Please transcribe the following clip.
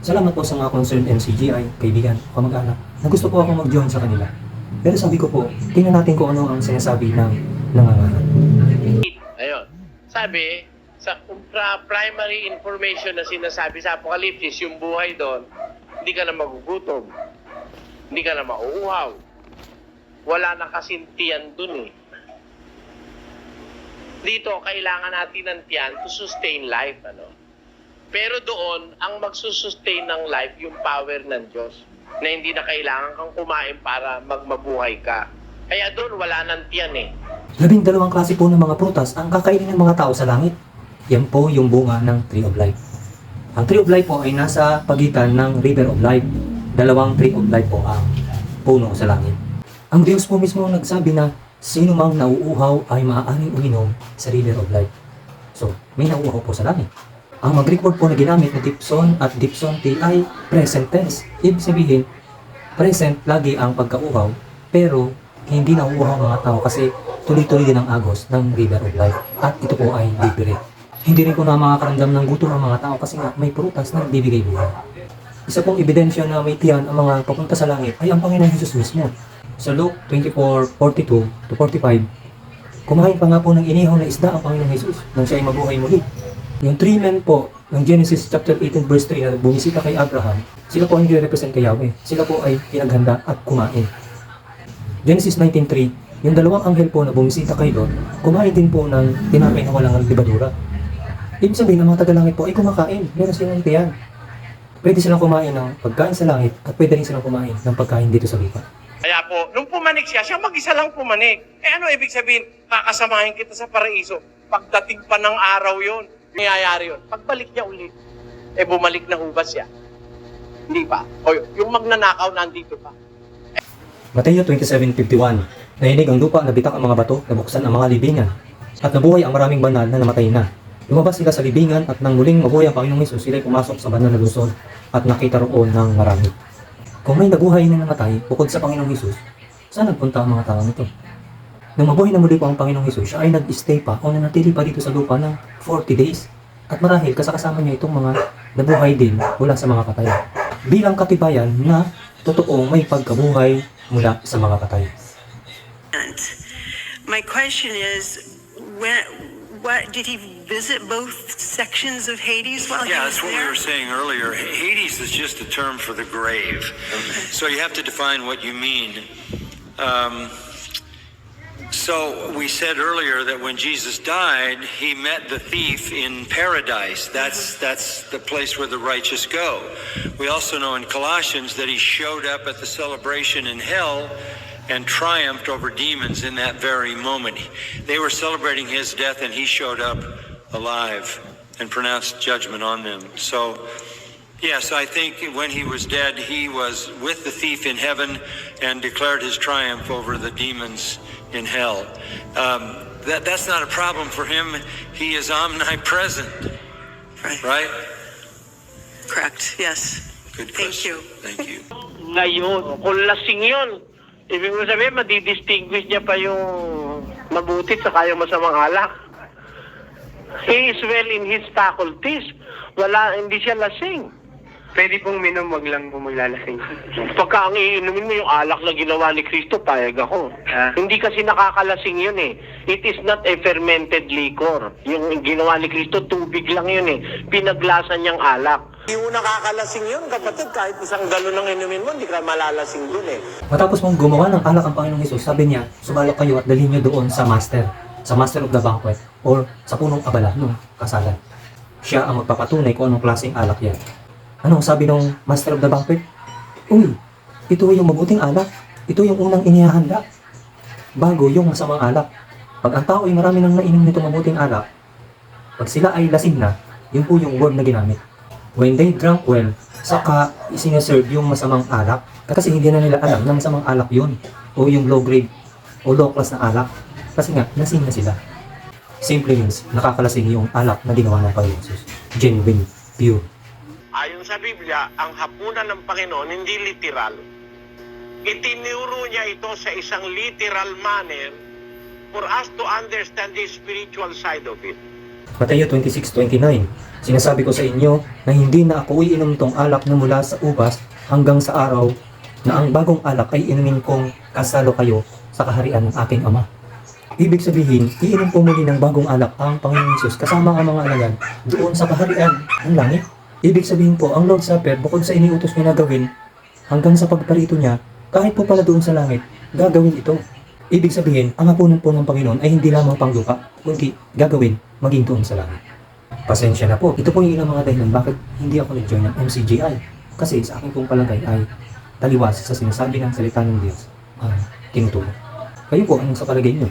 Salamat po sa mga concerned NCGI, kaibigan, kamag-anak, na gusto po ako mag-join sa kanila. Pero sabi ko po, tingnan natin kung ano ang sinasabi ng nanganganak. Ayun. Sabi, sa primary information na sinasabi sa Apocalypse, yung buhay doon, hindi ka na magugutom. Hindi ka na mauuhaw. Wala na kasintiyan dun eh. Dito, kailangan natin ng tiyan to sustain life. Ano? Pero doon, ang magsusustain ng life, yung power ng Diyos. Na hindi na kailangan kang kumain para magmabuhay ka. Kaya doon, wala ng tiyan eh. Labing dalawang klase po ng mga prutas ang kakainin ng mga tao sa langit. Yan po yung bunga ng Tree of Life. Ang Tree of Life po ay nasa pagitan ng River of Life. Dalawang Tree of Life po ang puno sa langit. Ang Diyos po mismo nagsabi na sino mang nauuhaw ay maaaring uminom sa River of Life. So, may nauuhaw po sa langit. Ang mag-Greek word po na ginamit na dipson at dipson T ay present tense. Ibig sabihin, present lagi ang pagkauhaw, pero hindi nauuhaw ang mga tao kasi tuloy-tuloy din ang agos ng River of Life. At ito po ay libre. Hindi rin po na makakaramdam ng gutom ang mga tao kasi nga may prutas na nagbibigay buhay. Isa pong ebidensya na may tiyan ang mga papunta sa langit ay ang Panginoon Jesus mismo. Sa Luke 24:42 to 45, kumain pa nga po ng inihaw na isda ang Panginoong Jesus nang siya ay mabuhay muli. Yung three men po ng Genesis chapter 18 verse 3 na bumisita kay Abraham, sila po ang nire-represent kay Yahweh. Sila po ay pinaghanda at kumain. Genesis 19.3, yung dalawang anghel po na bumisita kay Lot, kumain din po ng tinapay na walang libadura. Ibig sabihin, ang mga taga-langit po ay kumakain. Meron silang tiyan. Pwede silang kumain ng pagkain sa langit at pwede rin silang kumain ng pagkain dito sa lupa. Kaya po, nung pumanik siya, siya mag-isa lang pumanik. Eh ano ibig sabihin? Kakasamahin kita sa paraiso. Pagdating pa ng araw yon, nangyayari yun. Pagbalik niya ulit, eh bumalik na hubas siya. Hindi pa. O yung magnanakaw nandito pa. Mateo 27.51 Nahinig ang lupa, nabitak ang mga bato, nabuksan ang mga libingan. At nabuhay ang maraming banal na namatay na. Lumabas sila sa libingan at nang muling mabuhay ang Panginoong Hesus, sila'y pumasok sa banal na lungsod at nakita roon ng marami. Kung may nabuhay na namatay, bukod sa Panginoong Hesus, saan nagpunta ang mga tao nito? Nang mabuhay na muli po ang Panginoong Hesus, siya ay nag-stay pa o nanatili pa dito sa lupa ng 40 days. At marahil kasakasama niya itong mga nabuhay din mula sa mga patay. Bilang katibayan na totoong may pagkabuhay mula sa mga patay. My question is, when, what, did he visit both sections of Hades while he Yeah, was that's what we were saying earlier. Hades is just a term for the grave. So you have to define what you mean. Um, so we said earlier that when Jesus died, he met the thief in paradise. That's that's the place where the righteous go. We also know in Colossians that he showed up at the celebration in hell and triumphed over demons in that very moment. They were celebrating his death and he showed up alive and pronounced judgment on them. So Yes, I think when he was dead, he was with the thief in heaven and declared his triumph over the demons in hell. Um, that, that's not a problem for him. He is omnipresent, Right. right? Correct, yes. Good Thank question. you. Thank you. Ngayon, kung lasing yun, ibig mo sabihin, madidistinguish niya pa yung mabuti sa kaya masamang alak. He is well in his faculties. Wala, hindi siya lasing. Pwede pong minom, wag lang po maglalasing. Pagka ang iinumin mo yung alak na ginawa ni Kristo, payag ako. Ah. Hindi kasi nakakalasing yun eh. It is not a fermented liquor. Yung ginawa ni Kristo, tubig lang yun eh. Pinaglasan niyang alak. Hindi mo nakakalasing yun, kapatid. Kahit isang galon ng inumin mo, hindi ka malalasing dun eh. Matapos mong gumawa ng alak ang Panginoong Hesus, sabi niya, subalok kayo at dalhin niyo doon sa master, sa master of the banquet, or sa punong abala ng kasalan. Siya ang magpapatunay kung anong klaseng alak yan. Anong sabi ng master of the banquet? Uy, ito yung mabuting alak. Ito yung unang inihahanda. Bago yung masamang alak. Pag ang tao ay marami nang nainom nitong mabuting alak, pag sila ay lasing na, yun po yung word na ginamit. When they drank well, saka isineserve yung masamang alak. Kasi hindi na nila alam na masamang alak yun. O yung low grade o low class na alak. Kasi nga, lasing na sila. Simple means, nakakalasing yung alak na ginawa ng Panginoon Jesus. Genuine, pure. Ayon sa Biblia, ang hapunan ng Panginoon hindi literal. Itinuro niya ito sa isang literal manner for us to understand the spiritual side of it. Mateo 26.29 Sinasabi ko sa inyo na hindi na ako iinom tong alak na mula sa ubas hanggang sa araw na ang bagong alak ay inumin kong kasalo kayo sa kaharian ng aking ama. Ibig sabihin, iinom po muli ng bagong alak ang Panginoon Yesus kasama ang mga alagad doon sa kaharian ng langit. Ibig sabihin po, ang Lord's Supper, bukod sa iniutos niya na gawin, hanggang sa pagparito niya, kahit po pala doon sa langit, gagawin ito. Ibig sabihin, ang hapunan po ng Panginoon ay hindi lamang panglupa, kundi gagawin maging doon sa langit. Pasensya na po, ito po yung ilang mga dahilan bakit hindi ako nag-join ng MCGI. Kasi sa aking pong palagay ay taliwas sa sinasabi ng salita ng Diyos ang tinutulong. Kayo po, anong sa palagay niyo?